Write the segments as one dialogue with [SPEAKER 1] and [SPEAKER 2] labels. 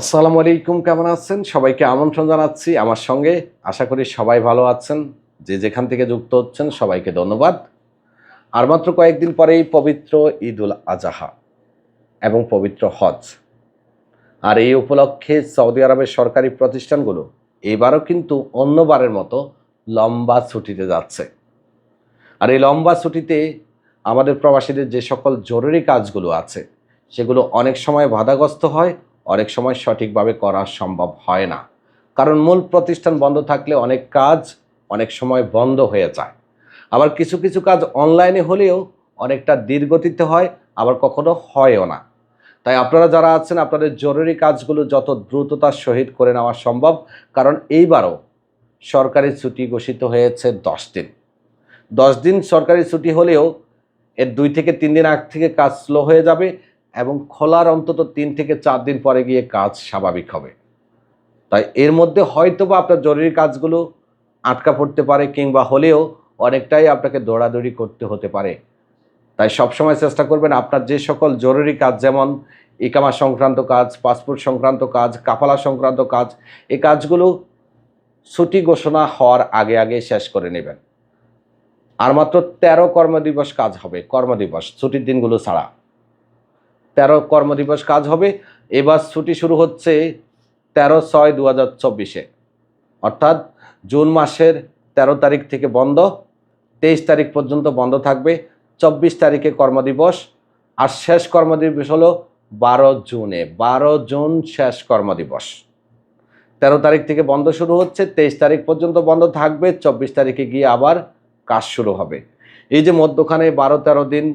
[SPEAKER 1] আসসালামু আলাইকুম, কেমন আছেন? সবাইকে আমন্ত্রণ জানাচ্ছি আমার সঙ্গে। আশা করি সবাই ভালো আছেন। যে যেখান থেকে যুক্ত হচ্ছেন, সবাইকে ধন্যবাদ। আর মাত্র কয়েকদিন পরেই পবিত্র ঈদ উল আজাহা এবং পবিত্র হজ। আর এই উপলক্ষে সৌদি আরবের সরকারি প্রতিষ্ঠানগুলো এবারও কিন্তু অন্যবারের মতো লম্বা ছুটিতে যাচ্ছে। আর এই লম্বা ছুটিতে আমাদের প্রবাসীদের যে সকল জরুরি কাজগুলো আছে, সেগুলো অনেক সময় বাধাগ্রস্ত হয়। অনেক সময় সঠিকভাবে করা সম্ভব হয় না। কারণ মূল প্রতিষ্ঠান বন্ধ থাকলে অনেক কাজ অনেক সময় বন্ধ হয়ে যায়। আবার কিছু কিছু কাজ অনলাইনে হলেও অনেকটা দীর্ঘতিতে হয়, আবার কখনো হয়ও না। তাই আপনারা যারা আছেন, আপনাদের জরুরি কাজগুলো যত দ্রুততার সহিত করে নেওয়া সম্ভব, কারণ এইবারও সরকারি ছুটি ঘোষিত হয়েছে দশ দিন। দশ দিন সরকারি ছুটি হলেও এর দুই থেকে তিন দিন আগ থেকে কাজ স্লো হয়ে যাবে এবং খোলার অন্তত তিন থেকে চার দিন পরে গিয়ে কাজ স্বাভাবিক হবে। তাই এর মধ্যে হয়তো বা আপনার জরুরি কাজগুলো আটকা পড়তে পারে কিংবা হলেও অনেকটাই আপনাকে দৌড়াদৌড়ি করতে হতে পারে। তাই সবসময় চেষ্টা করবেন আপনার যে সকল জরুরি কাজ, যেমন ইকামা সংক্রান্ত কাজ, পাসপোর্ট সংক্রান্ত কাজ, কাফালা সংক্রান্ত কাজ এই কাজগুলো ছুটি ঘোষণা হওয়ার আগে আগে শেষ করে নেবেন। আর মাত্র তেরো কর্মদিবস কাজ হবে, কর্মদিবস, ছুটির দিনগুলো ছাড়া। তেরো কর্মদিবস কাজ হবে। এবার ছুটি শুরু হচ্ছে তেরো ছয় দু হাজার চব্বিশে। অর্থাৎ জুন মাসের তেরো তারিখ থেকে বন্ধ, তেইশ তারিখ পর্যন্ত বন্ধ থাকবে। চব্বিশ তারিখে কর্মদিবস আর শেষ কর্মদিবস হলো বারো জুনে। বারো জুন শেষ কর্মদিবস। তেরো তারিখ থেকে বন্ধ শুরু হচ্ছে, তেইশ তারিখ পর্যন্ত বন্ধ থাকবে, চব্বিশ তারিখে গিয়ে আবার কাজ শুরু হবে। এই যে মধ্যখানে বারো তেরো দিন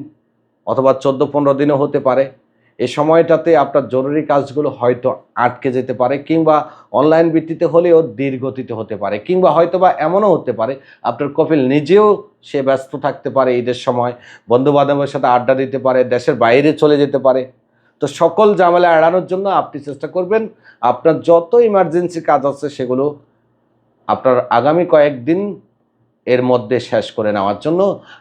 [SPEAKER 1] অথবা চোদ্দ পনেরো দিনও হতে পারে। এই সময়টাতে আপনার জরুরি কাজগুলো হয়তো আটকে যেতে পারে কিংবা অনলাইন ভিত্তিতে হলেও দীর্ঘতিতে হতে পারে কিংবা হয়তো বা এমনও হতে পারে আপনার কপিল নিজেও সে ব্যস্ত থাকতে পারে ঈদের সময় বন্ধু বান্ধবের সাথে আড্ডা দিতে পারে, দেশের বাইরে চলে যেতে পারে। তো সকল ঝামেলা এড়ানোর জন্য আপনি চেষ্টা করবেন আপনার যত ইমার্জেন্সি কাজ আছে সেগুলো আপনার আগামী কয়েকদিন এর মধ্যে শেষ করে নেওয়ার জন্য।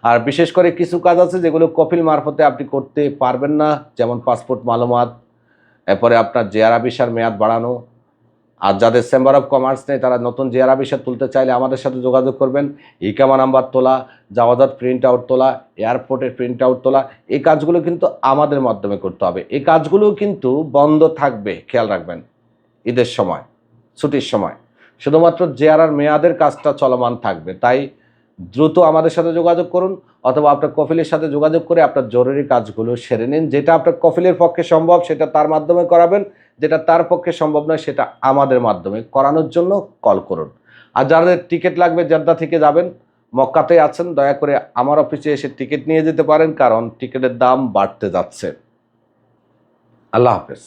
[SPEAKER 1] আর বিশেষ করে কিছু কাজ আছে যেগুলো কপিল মারফতে আপনি করতে পারবেন না, যেমন পাসপোর্ট মালুমাত, এরপরে আপনার জেআরা ভিসার মেয়াদ বাড়ানো। আর যাদের চেম্বার অফ কমার্স নেই, তারা নতুন জেআরা ভিসা তুলতে চাইলে আমাদের সাথে যোগাযোগ করবেন। ইকামা নাম্বার তোলা, জাওয়াজাত প্রিন্ট আউট তোলা এয়ারপোর্টের প্রিন্ট আউট তোলা, এই কাজগুলো কিন্তু আমাদের মাধ্যমে করতে হবে। এই কাজগুলো কিন্তু বন্ধ থাকবে, খেয়াল রাখবেন, ঈদের সময়, ছুটির সময়। শুধুমাত্র জেআরআর মেয়াদের কাজটা চলমান থাকবে। তাই দ্রুত আমাদের সাথে যোগাযোগ করুন অথবা আপনার কফিলের সাথে যোগাযোগ করে আপনার জরুরি কাজগুলো সেরে নিন। যেটা আপনার কফিলের পক্ষে সম্ভব, সেটা তার মাধ্যমে করাবেন। যেটা তার পক্ষে সম্ভব নয়, সেটা আমাদের মাধ্যমে করানোর জন্য কল করুন। আর যাদের টিকিট লাগবে, জেদ্দা থেকে যাবেন মক্কাতে আছেন, দয়া করে আমার অফিসে এসে টিকিট নিয়ে যেতে পারেন, কারণ টিকিটের দাম বাড়তে যাচ্ছে। আল্লাহ হাফেজ।